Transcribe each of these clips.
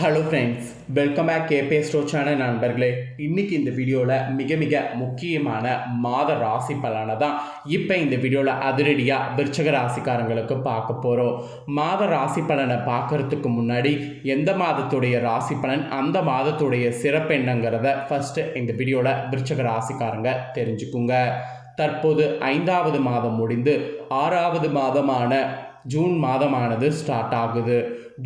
Hello friends welcome back கேபே ஸ்டோ channel நண்பர்களே. இன்னைக்கு இந்த வீடியோவில் மிக மிக முக்கியமான மாத ராசி பலனை தான் இப்போ இந்த வீடியோவில் அதிரடியாக விருச்சக ராசிக்காரங்களுக்கு பார்க்க போகிறோம் மாத ராசி பலனை பார்க்கறதுக்கு முன்னாடி எந்த மாதத்துடைய ராசி பலன் அந்த மாதத்துடைய சிறப்பு என்னங்கிறத ஃபஸ்ட்டு இந்த வீடியோவில் விருச்சக ராசிக்காரங்க தெரிஞ்சுக்குங்க. தற்போது ஐந்தாவது மாதம் முடிந்து ஆறாவது மாதமான ஜூன் மாதமானது ஸ்டார்ட் ஆகுது.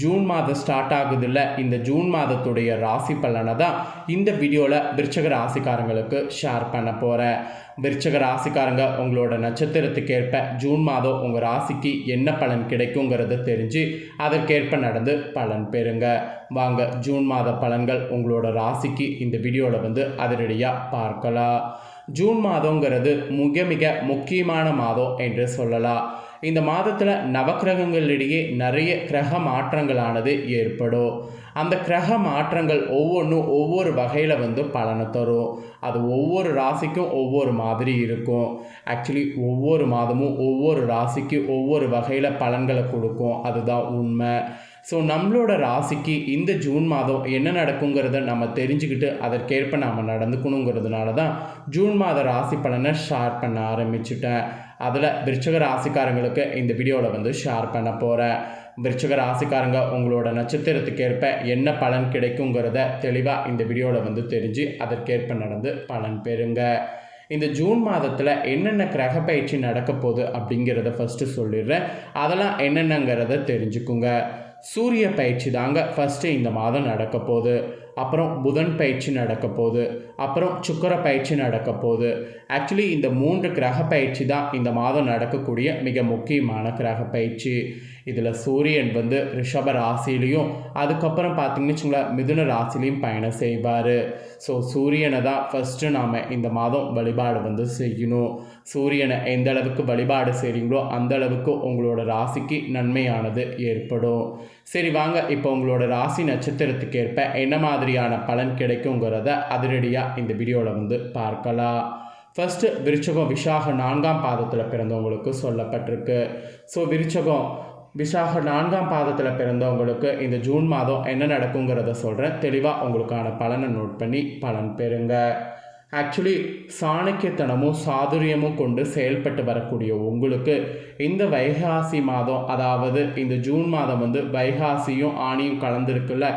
ஜூன் மாதம் ஸ்டார்ட் ஆகுதுல்ல இந்த ஜூன் மாதத்துடைய ராசி பலனை தான் இந்த வீடியோவில் விருச்சக ராசிக்காரங்களுக்கு ஷேர் பண்ண போகிறேன் விருச்சக ராசிக்காரங்க உங்களோட நட்சத்திரத்துக்கு ஏற்ப ஜூன் மாதம் உங்கள் ராசிக்கு என்ன பலன் கிடைக்குங்கிறத தெரிஞ்சு அதற்கேற்ப நடந்து பலன் பெறுங்க. வாங்க ஜூன் மாத பலன்கள் உங்களோட ராசிக்கு இந்த வீடியோவில் வந்து அதிரடியாக பார்க்கலாம். ஜூன் மாதங்கிறது மிக மிக முக்கியமான மாதம் என்று சொல்லலாம். இந்த மாதத்தில் நவக்கிரகங்களிடையே நிறைய கிரக மாற்றங்களானது ஏற்படும். அந்த கிரக மாற்றங்கள் ஒவ்வொன்றும் ஒவ்வொரு வகையில் வந்து பலனை தரும். அது ஒவ்வொரு ராசிக்கும் ஒவ்வொரு மாதிரி இருக்கும். ஆக்சுவலி ஒவ்வொரு மாதமும் ஒவ்வொரு ராசிக்கு ஒவ்வொரு வகையில் பலன்களை கொடுக்கும். அதுதான் உண்மை. ஸோ நம்மளோட ராசிக்கு இந்த ஜூன் மாதம் என்ன நடக்குங்கிறத நம்ம தெரிஞ்சுக்கிட்டு அதற்கேற்ப நாம் நடந்துக்கணுங்கிறதுனால தான் ஜூன் மாத ராசி பலனை ஷேர் பண்ண ஆரம்பிச்சுட்டேன். அதில் விருச்சக ராசிக்காரங்களுக்கு இந்த வீடியோவில் வந்து ஷேர் பண்ண போகிறேன் விருச்சக ராசிக்காரங்க உங்களோட நட்சத்திரத்துக்கு ஏற்ப என்ன பலன் கிடைக்குங்கிறத தெளிவாக இந்த வீடியோவில் வந்து தெரிஞ்சு அதற்கேற்ப நடந்து பலன் பெறுங்க. இந்த ஜூன் மாதத்தில் என்னென்ன கிரக பயிற்சி நடக்க போகுது அப்படிங்கிறத ஃபஸ்ட்டு சொல்லிடுறேன். அதெல்லாம் என்னென்னங்கிறத தெரிஞ்சுக்குங்க. சூரிய பயிற்சி தாங்க ஃபஸ்ட்டு இந்த மாதம் நடக்க போகுது அப்புறம் புதன் பயிற்சி நடக்க போகுது. அப்புறம் சுக்கர பயிற்சி நடக்க போகுது. ஆக்சுவலி இந்த மூன்று கிரக பயிற்சி தான் இந்த மாதம் நடக்கக்கூடிய மிக முக்கியமான கிரக பயிற்சி. இதில் சூரியன் வந்து ரிஷப ராசிலையும் அதுக்கப்புறம் பார்த்தீங்கன்னு வச்சுங்களேன் மிதுன ராசிலையும் பயணம் செய்வார். ஸோ சூரியனை தான் ஃபஸ்ட்டு நாம் இந்த மாதம் வழிபாடு வந்து செய்யணும். சூரியனை எந்த அளவுக்கு வழிபாடு செய்கிறீங்களோ அந்த அளவுக்கு உங்களோட ராசிக்கு நன்மையானது ஏற்படும். சரி வாங்க இப்போ உங்களோட ராசி நட்சத்திரத்துக்கு ஏற்ப என்ன மாதிரியான பலன் கிடைக்குங்கிறத அதிரடியாக இந்த வீடியோவில் வந்து பார்க்கலாம். ஃபஸ்ட்டு விருச்சகம் விஷாக நான்காம் பாதத்தில் பிறந்தவங்களுக்கு சொல்லப்பட்டிருக்கு. ஸோ விருச்சகம் விசாக நான்காம் பாதத்தில் பிறந்தவங்களுக்கு இந்த ஜூன் மாதம் என்ன நடக்குங்கிறத சொல்கிறேன் தெளிவாக உங்களுக்கான பலனை நோட் பண்ணி பலன் பெறுங்க. ஆக்சுவலி சாணக்கியத்தனமும் சாதுரியமும் கொண்டு செயல்பட்டு வரக்கூடிய உங்களுக்கு இந்த வைகாசி மாதம் அதாவது இந்த ஜூன் மாதம் வந்து வைகாசியும் ஆணியும் கலந்துருக்குல்ல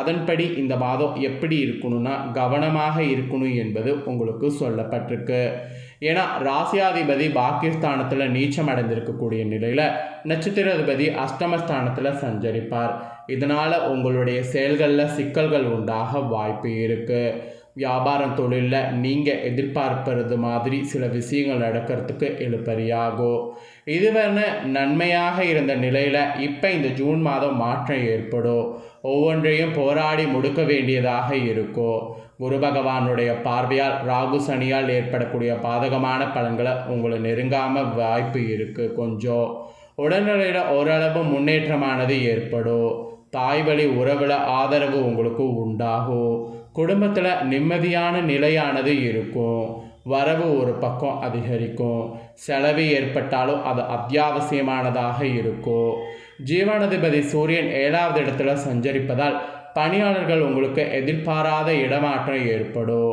அதன்படி இந்த மாதம் எப்படி இருக்கணும்னா கவனமாக இருக்கணும் என்பது உங்களுக்கு சொல்லப்பட்டிருக்கு. ஏன்னா ராசியாதிபதி பாக்கியஸ்தானத்தில் நீச்சம் அடைந்திருக்கக்கூடிய நிலையில் நட்சத்திராதிபதி அஷ்டமஸ்தானத்தில் சஞ்சரிப்பார். இதனால் உங்களுடைய செயல்களில் சிக்கல்கள் உண்டாக வாய்ப்பு இருக்குது வியாபாரம் தொழிலில் நீங்கள் எதிர்பார்ப்பது மாதிரி சில விஷயங்கள் நடக்கிறதுக்கு எழுப்பறியாகும் இதுவரை நன்மையாக இருந்த நிலையில் இப்போ இந்த ஜூன் மாதம் மாற்றம் ஏற்படும். ஒவ்வொன்றையும் போராடி முடுக்க வேண்டியதாக இருக்கும் குரு பகவானுடைய பார்வையால் ராகு சனியால் ஏற்படக்கூடிய பாதகமான பலன்களை உங்களை நெருங்காமல் வாய்ப்பு இருக்குது கொஞ்சம். உடல்நிலையில் ஓரளவு முன்னேற்றமானது ஏற்படும். தாய் வழி உறவில் ஆதரவு உங்களுக்கு உண்டாகும். குடும்பத்தில் நிம்மதியான நிலையானது இருக்கும். வரவு ஒரு பக்கம் அதிகரிக்கும். செலவு ஏற்பட்டாலும் அது அத்தியாவசியமானதாக இருக்கும். ஜீவனாதிபதி சூரியன் ஏழாவது இடத்துல சஞ்சரிப்பதால் பணியாளர்கள் உங்களுக்கு எதிர்பாராத இடமாற்றம் ஏற்படும்.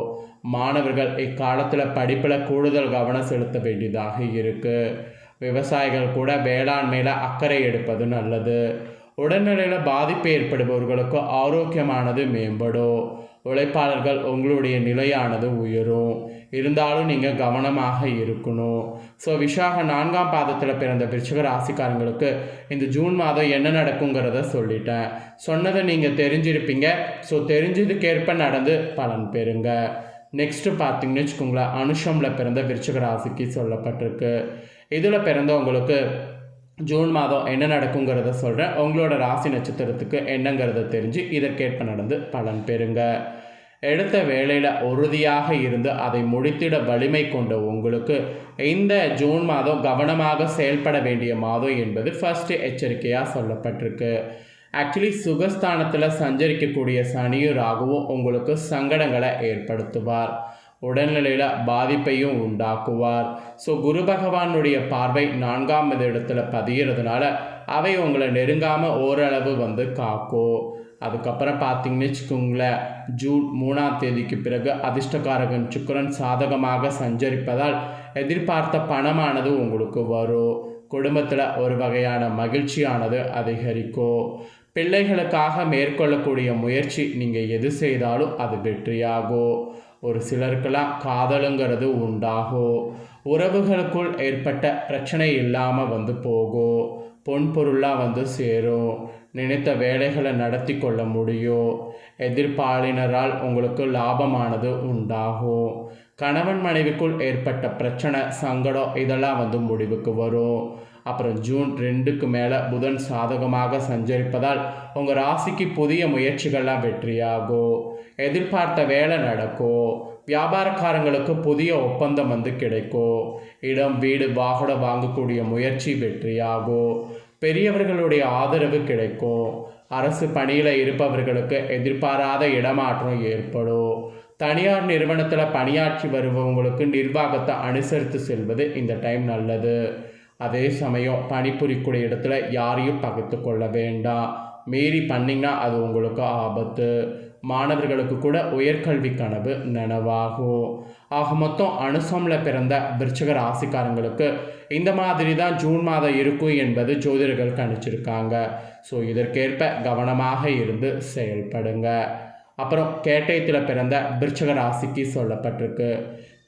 மாணவர்கள் இக்காலத்தில் படிப்பில் கூடுதல் கவனம் செலுத்த வேண்டியதாக இருக்குது விவசாயிகள் கூட வேளாண்மையில் அக்கறை எடுப்பது நல்லது. உடல்நிலையில் பாதிப்பு ஏற்படுபவர்களுக்கு ஆரோக்கியமானது மேம்படும். உழைப்பாளர்கள் உங்களுடைய நிலையானது உயரும். இருந்தாலும் நீங்கள் கவனமாக இருக்கணும். ஸோ விஷாக நான்காம் பாதத்தில் பிறந்த விருச்சிக ராசிக்காரங்களுக்கு இந்த ஜூன் மாதம் என்ன நடக்குங்கிறத சொல்லிட்டேன். சொன்னதை நீங்கள் தெரிஞ்சிருப்பீங்க. ஸோ தெரிஞ்சதுக்கேற்ப நடந்து பலன் பெறுங்க. நெக்ஸ்ட்டு பார்த்தீங்கன்னு வச்சுக்கோங்களேன் அனுஷமில் பிறந்த விருச்சிக ராசிக்கு சொல்லப்பட்டிருக்கு. இதில் பிறந்தவங்களுக்கு ஜூன் மாதம் என்ன நடக்குங்கிறத சொல்கிறேன் உங்களோட ராசி நட்சத்திரத்துக்கு என்னங்கிறத தெரிஞ்சு இதற்கேற்ப நடந்து பலன் பெறுங்க. எடுத்த வேலையில் உறுதியாக இருந்து அதை முடித்திட வலிமை கொண்ட உங்களுக்கு இந்த ஜூன் மாதம் கவனமாக செயல்பட வேண்டிய மாதம் என்பது ஃபஸ்ட்டு எச்சரிக்கையாக சொல்லப்பட்டிருக்கு. ஆக்சுவலி சுகஸ்தானத்தில் சஞ்சரிக்கக்கூடிய சனியும் ராகுவும் உங்களுக்கு சங்கடங்களை ஏற்படுத்துவார். உடல்நிலையில் பாதிப்பையும் உண்டாக்குவார். ஸோ குரு பகவானுடைய பார்வை நான்காம் இடத்துல பதிகிறதுனால அவை உங்களை நெருங்காமல் ஓரளவு வந்து காக்கும். அதுக்கப்புறம் பார்த்தீங்கன்னு வச்சுக்கோங்களேன் ஜூன் மூணாம் தேதிக்கு பிறகு அதிர்ஷ்டக்காரகன் சுக்கரன் சாதகமாக சஞ்சரிப்பதால் எதிர்பார்த்த பணமானது உங்களுக்கு வரும். குடும்பத்தில் ஒரு வகையான மகிழ்ச்சியானது அதிகரிக்கும். பிள்ளைகளுக்காக மேற்கொள்ளக்கூடிய முயற்சி நீங்கள் எது செய்தாலும் அது வெற்றியாகும். ஒரு சிலருக்கெல்லாம் காதலுங்கிறது உண்டாகும் உறவுகளுக்குள் ஏற்பட்ட பிரச்சனை இல்லாமல் வந்து போகும் பொன் பொருளாக வந்து சேரும் நினைத்த வேலைகளை நடத்தி கொள்ள முடியும் எதிர்ப்பாளினரால் உங்களுக்கு லாபமானது உண்டாகும் கணவன் மனைவிக்குள் ஏற்பட்ட பிரச்சனை சங்கடம் இதெல்லாம் வந்து முடிவுக்கு வரும் அப்புறம் ஜூன் ரெண்டுக்கு மேலே புதன் சாதகமாக சஞ்சரிப்பதால் உங்கள் ராசிக்கு புதிய முயற்சிகள்லாம் வெற்றியாகும் எதிர்பார்த்த வேலை நடக்கும் வியாபாரக்காரங்களுக்கு புதிய ஒப்பந்தம் வந்து கிடைக்கும் இடம் வீடு வாகனம் வாங்கக்கூடிய முயற்சி வெற்றியாகும் பெரியவர்களுடைய ஆதரவு கிடைக்கும் அரசு பணியில் இருப்பவர்களுக்கு எதிர்பாராத இடமாற்றம் ஏற்படும் தனியார் நிறுவனத்தில் பணியாற்றி வருபவங்களுக்கு நிர்வாகத்தை அனுசரித்து செல்வது இந்த டைம் நல்லது. அதே சமயம் பணிபுரிக்கூடிய இடத்துல யாரையும் பகைத்து கொள்ள வேண்டாம். மீறி பண்ணிங்கன்னா அது உங்களுக்கு ஆபத்து. மாணவர்களுக்கு கூட உயர்கல்வி கனவு நனவாகும் ஆக மொத்தம் அனுசமில் பிறந்த விருச்சக ராசிக்காரங்களுக்கு இந்த மாதிரி தான் ஜூன் மாதம் இருக்கும் என்பது ஜோதிடர்கள் கணிச்சிருக்காங்க. ஸோ இதற்கேற்ப கவனமாக இருந்து செயல்படுங்க. அப்புறம் கேட்டயத்தில் பிறந்த விருச்சக ராசிக்கு சொல்லப்பட்டிருக்கு.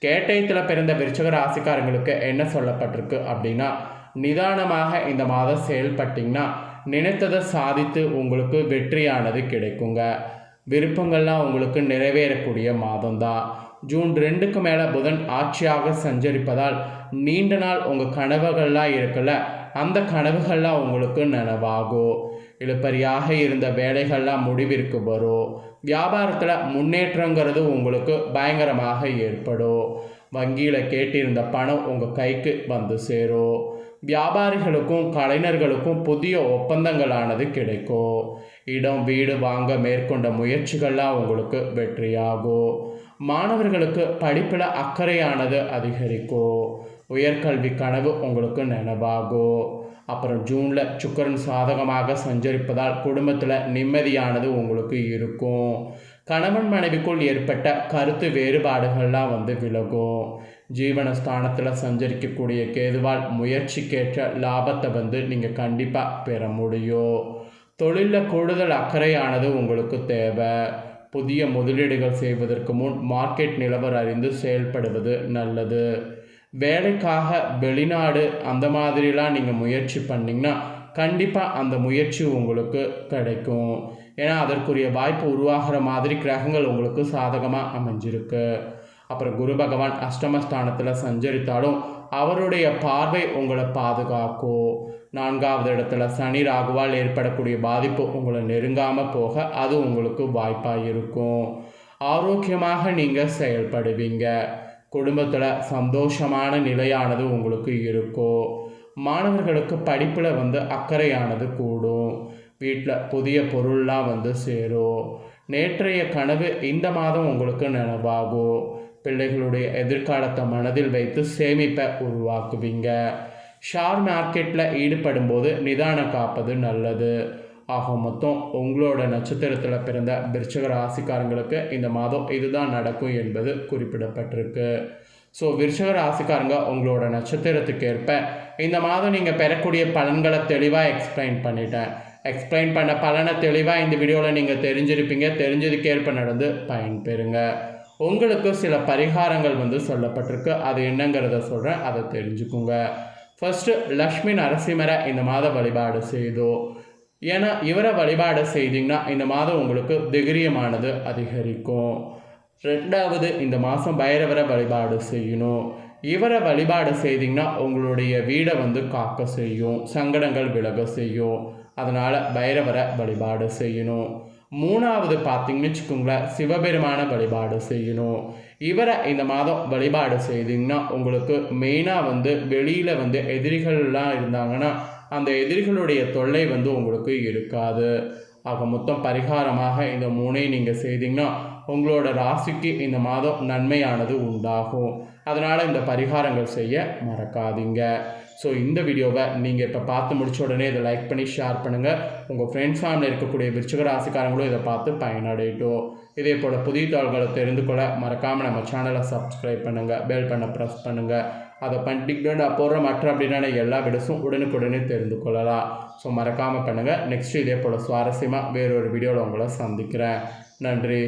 கேட்டயத்தில் பிறந்த விருச்சக ராசிக்காரங்களுக்கு என்ன சொல்லப்பட்டிருக்கு அப்படின்னா நிதானமாக இந்த மாதம் செயல்பட்டிங்கன்னா நினைத்ததை சாதித்து உங்களுக்கு வெற்றியானது கிடைக்குங்க. விருப்பங்கள்லாம் உங்களுக்கு நிறைவேறக்கூடிய மாதம்தான் ஜூன் ரெண்டுக்கு மேலே புதன் ஆட்சியாக சஞ்சரிப்பதால் நீண்ட நாள் உங்கள் கனவுகள்லாம் இருக்குல்ல அந்த கனவுகள்லாம் உங்களுக்கு நனவாகும் இழுப்பறியாக இருந்த வேலைகள்லாம் முடிவிற்கு வரும் வியாபாரத்தில் முன்னேற்றங்கிறது உங்களுக்கு பயங்கரமாக ஏற்படும் வங்கியில் கேட்டிருந்த பணம் உங்கள் கைக்கு வந்து சேரும் வியாபாரிகளுக்கும் கலைஞர்களுக்கும் புதிய ஒப்பந்தங்களானது கிடைக்கும். இடம் வீடு வாங்க மேற்கொண்ட முயற்சிகள்லாம் உங்களுக்கு வெற்றியாகும். மாணவர்களுக்கு படிப்பில் அக்கறையானது அதிகரிக்கும். உயர்கல்வி கனவு உங்களுக்கு நினைவாகும். அப்புறம் ஜூனில் சுக்கரன் சாதகமாக சஞ்சரிப்பதால் குடும்பத்தில் நிம்மதியானது உங்களுக்கு இருக்கும். கணவன் மனைவிக்குள் ஏற்பட்ட கருத்து வேறுபாடுகள்லாம் வந்து விலகும். ஜீவனஸ்தானத்தில் சஞ்சரிக்கக்கூடிய கேதுவால் முயற்சிக்கேற்ற லாபத்தை வந்து நீங்கள் கண்டிப்பாக பெற முடியும். தொழிலில் கூடுதல் அக்கறையானது உங்களுக்கு தேவை. புதிய முதலீடுகள் செய்வதற்கு முன் மார்க்கெட் நிலவரம் அறிந்து செயல்படுவது நல்லது. வேலைக்காக வெளிநாடு அந்த மாதிரிலாம் நீங்கள் முயற்சி பண்ணிங்கன்னா கண்டிப்பாக அந்த முயற்சி உங்களுக்கு கிடைக்கும். ஏன்னா அதற்குரிய வாய்ப்பு உருவாகிற மாதிரி கிரகங்கள் உங்களுக்கு சாதகமாக அமைஞ்சிருக்கு. அப்புறம் குரு பகவான் அஷ்டமஸ்தானத்தில் சஞ்சரித்தாலும் அவருடைய பார்வை உங்களை பாதுகாக்கும். நான்காவது இடத்துல சனி ராகுவால் ஏற்படக்கூடிய பாதிப்பு உங்களை நெருங்காமல் போக அது உங்களுக்கு வாய்ப்பாக இருக்கும். ஆரோக்கியமாக நீங்கள் செயல்படுவீங்க. குடும்பத்தில் சந்தோஷமான நிலையானது உங்களுக்கு இருக்கும். மாணவர்களுக்கு படிப்பில் வந்து அக்கறையானது கூடும். வீட்டில் புதிய பொருள்லாம் வந்து சேரும். நேற்றைய கனவு இந்த மாதம் உங்களுக்கு நினைவாகும். பிள்ளைகளுடைய எதிர்காலத்தை மனதில் வைத்து சேமிப்பை உருவாக்குவீங்க. ஷேர் மார்க்கெட்டில் ஈடுபடும் போது நிதானம் காப்பது நல்லது. ஆக மொத்தம் உங்களோட நட்சத்திரத்தில் பிறந்த விருச்சக ராசிக்காரங்களுக்கு இந்த மாதம் இதுதான் நடக்கும் என்பது குறிப்பிடப்பட்டிருக்கு. ஸோ விருச்சக ராசிக்காரங்க உங்களோட நட்சத்திரத்துக்கு ஏற்ப இந்த மாதம் நீங்கள் பெறக்கூடிய பலன்களை தெளிவாக எக்ஸ்பிளைன் பண்ணிட்டேன். எக்ஸ்பிளைன் பண்ண பலனை தெளிவாக இந்த வீடியோவில் நீங்கள் தெரிஞ்சிருப்பீங்க. தெரிஞ்சதுக்கேற்ப நடந்து பயன்பெறுங்க. உங்களுக்கு சில பரிகாரங்கள் வந்து சொல்லப்பட்டிருக்கு. அது என்னங்கிறத சொல்கிறேன் அதை தெரிஞ்சுக்குங்க. ஃபஸ்ட்டு லக்ஷ்மி நரசிம்மரை இந்த மாதம் வழிபாடு செய்தோ? ஏன்னா இவரை வழிபாடு செய்தீங்கன்னா இந்த மாதம் உங்களுக்கு திகிரியமானது அதிகரிக்கும். ரெண்டாவது இந்த மாதம் பைரவரை வழிபாடு செய்யணும். இவரை வழிபாடு செய்தீங்கன்னா உங்களுடைய வீடை வந்து காக்க செய்யும். சங்கடங்கள் விலக செய்யும். அதனால் பைரவரை வழிபாடு செய்யணும். மூணாவது பார்த்தீங்கன்னு வச்சுக்கோங்களேன் சிவபெருமான வழிபாடு செய்யணும். இவரை இந்த மாதம் வழிபாடு செய்தீங்கன்னா உங்களுக்கு மெயினாக வந்து வெளியில் வந்து எதிரிகள்லாம் இருந்தாங்கன்னா அந்த எதிரிகளுடைய தொல்லை வந்து உங்களுக்கு இருக்காது. ஆக மொத்தம் பரிகாரமாக இந்த மூணையும் நீங்கள் செய்தீங்கன்னா உங்களோட ராசிக்கு இந்த மாதம் நன்மையானது உண்டாகும். அதனால் இந்த பரிகாரங்கள் செய்ய மறக்காதீங்க. ஸோ இந்த வீடியோவை நீங்கள் இப்போ பார்த்து முடிச்ச உடனே இதை லைக் பண்ணி ஷேர் பண்ணுங்கள் உங்கள் ஃப்ரெண்ட்ஸ் ஃபேமிலியில் இருக்கக்கூடிய விருச்சிக ராசிக்காரங்களும் இதை பார்த்து பயனடையட்டும். இதே போல் புதிய தாள்களை தெரிந்து கொள்ள மறக்காமல் நம்ம சேனலை சப்ஸ்கிரைப் பண்ணுங்கள் பெல் பண்ண ப்ரெஸ் பண்ணுங்கள் அதை பண்ணிட்டு நான் போடுற மற்ற அப்படின்னா எல்லா வீடியோஸும் உடனுக்குடனே தெரிந்து கொள்ளலாம். ஸோ மறக்காமல் பண்ணுங்கள் நெக்ஸ்ட் இதே போல் சுவாரஸ்யமாக வேறொரு வீடியோவில் உங்களை சந்திக்கிறேன். நன்றி.